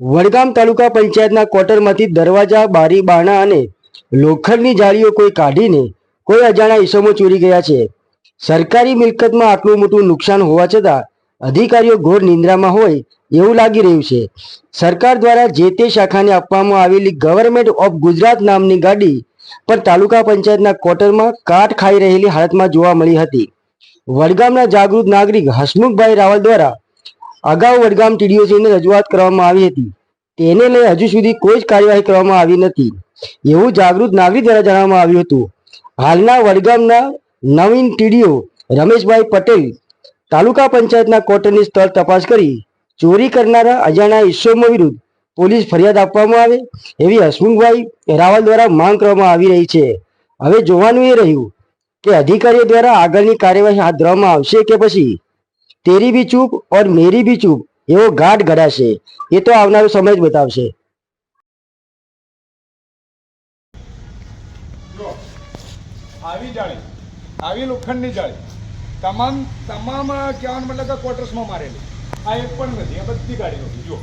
વડગામ તાલુકા પંચાયતના ક્વાર્ટરમાંથી દરવાજા, બારી, બારણા અને લોખંડની જાળીઓ કોઈ કાઢીને કોઈ અજાણા ઈસમો ચોરી ગયા છે. સરકારી મિલકતમાં આટલું મોટું નુકસાન હોવા છતાં અધિકારીઓ ઘોર નિંદ્રામાં હોય એવું લાગી રહ્યું છે. સરકાર દ્વારા જે તે શાખાને આપવામાં આવેલી ગવર્મેન્ટ ઓફ ગુજરાત નામની ગાડી પણ તાલુકા પંચાયતના ક્વાર્ટરમાં કાટ ખાઈ રહેલી હાલતમાં જોવા મળી હતી. વડગામના જાગૃત નાગરિક હસમુખભાઈ રાવલ દ્વારા અગાઉ વડગામ ટીડીઓસીને રજૂઆત કરવામાં આવી હતી, તેને લઈ હજુ સુધી કોઈ જ કાર્યવાહી કરવામાં આવી નથી. એવું જાગૃત નાગરિક દ્વારા જણાવવામાં આવ્યું હતું. હાલના વડગામના નવીન ટીડીઓ રમેશભાઈ પટેલ તાલુકા પંચાયતના કોર્ટની સ્થળ તપાસ કરી ચોરી કરનારા અજાણ્યા ઈસમો વિરુદ્ધ પોલીસ ફરિયાદ આપવામાં આવે એવી હસમુખભાઈ રાવલ દ્વારા માંગ કરવામાં આવી રહી છે. હવે જોવાનું એ રહ્યું કે અધિકારીઓ દ્વારા આગળની કાર્યવાહી હાથ ધરવામાં આવશે કે પછી? તેરી બી ચૂપ ઓર મેરી બી ચૂપ, એવો ઘાટ ઘડાશે એ તો આવનારો સમય જ બતાવશે. આવી જાળી, આવી લોખંડની જાળી. તમામ તમામ કહેવાનો મતલબ કે ક્વાર્ટર્સમાં મારેલી. આ એક પણ નથી, આ બધી ગાડીઓ જો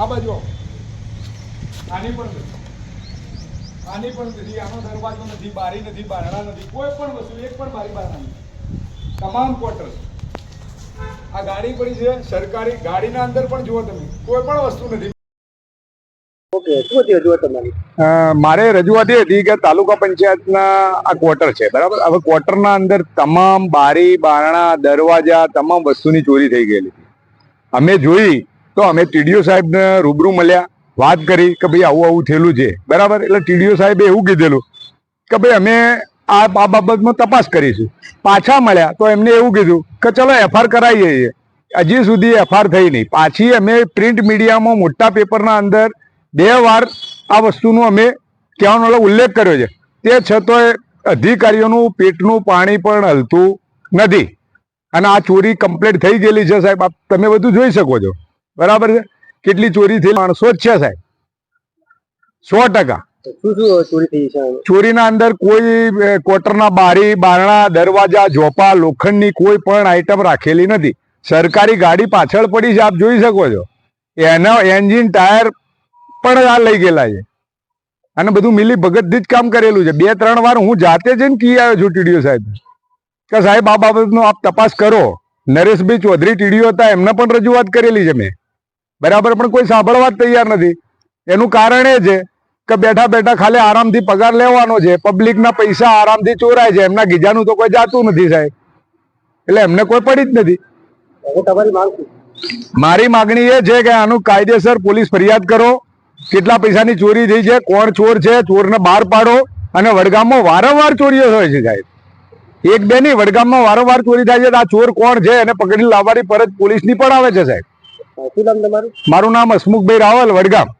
આ બાજુ આની પણ નથી. આની પણ નથી, આનો દરવાજો નથી, બારી નથી, બારણા નથી, કોઈ પણ વસ્તુ, એક પણ બારી બારણા નથી. તમામ ક્વાર્ટર્સ આ ગાડી પડી છે સરકારી ગાડીના અંદર પણ જુઓ તમે. કોઈ પણ વસ્તુ નથી. મારે રજૂઆત એ હતી કે તાલુકા પંચાયતના આ ક્વાર્ટર છે બરાબર? હવે ક્વાર્ટરના અંદર તમામ બારી બારણા દરવાજા તમામ વસ્તુની ચોરી થઈ ગયેલી અમે જોઈ તો અમે ટીડીઓ સાહેબને રૂબરૂ મળ્યા વાત કરી કે ભાઈ આવું આવું થયેલું છે. બરાબર? એટલે ટીડીઓ સાહેબે એવું કીધેલું કે ભાઈ અમે આ બાબતમાં તપાસ કરીશું. પાછા મળ્યા તો એમને એવું કીધું કે ચલો એફઆર કરાવીએ છીએ. હજી સુધી એફઆર થઈ નહીં. પાછી અમે પ્રિન્ટ મીડિયામાં મોટા પેપરના અંદર બે વાર આ વસ્તુનો અમે કહેવાનો ઉલ્લેખ કર્યો છે. તે છતાંય અધિકારીઓનું પેટનું પાણી પણ હલતું નથી. અને આ ચોરી કમ્પ્લીટ થઈ ગયેલી છે સાહેબ. તમે બધું જોઈ શકો છો. બરાબર છે? કેટલી ચોરી થઈ માણસો જ છે સાહેબ. સો ટકા. ચોરીના અંદર કોઈ ક્વાર્ટરના બારી, બારણા, દરવાજા, ઝોપા, લોખંડની કોઈ પણ આઈટમ રાખેલી નથી. સરકારી ગાડી પાછળ પડી છે, આપ જોઈ શકો છો. એના એન્જિન ટાયર પણ આ લઈ ગયેલા છે. અને બધું મિલી ભગતથી જ કામ કરેલું છે. બે, ત્રણ વાર હું જાતે જઈને કી આવ્યો છું ટીડીઓ સાહેબ. કે સાહેબ, આ બાબતનો આપ તપાસ કરો. નરેશભાઈ ચૌધરી ટીડીઓ હતા, એમને પણ રજૂઆત કરેલી છે મેં. બરાબર, પણ કોઈ સાંભળવા જ તૈયાર નથી. એનું કારણ એ છે કે બેઠા બેઠા ખાલી આરામથી પગાર લેવાનો છે. પબ્લિકના પૈસા આરામથી ચોરાય છે. એમના ગીજાનું તો કોઈ જાતું નથી સાહેબ. એટલે એમને કોઈ પડી જ નથી. હવે તમારી માંગ મારી માગણી એ છે કે આનું કાયદેસર પોલીસ ફરિયાદ કરો. કેટલા પૈસાની ચોરી થઈ છે કોણ ચોર છે ચોરને બહાર પાડો અને વડગામમાં વારંવાર ચોરીઓ થાય છે સાહેબ. એક બે નહીં વડગામમાં વારંવાર ચોરી થાય છે આ ચોર કોણ છે એને પકડી લાવવાની ફરજ પોલીસની પણ આવે છે સાહેબ. મારું નામ હસમુખભાઈ રાવલ વડગામ.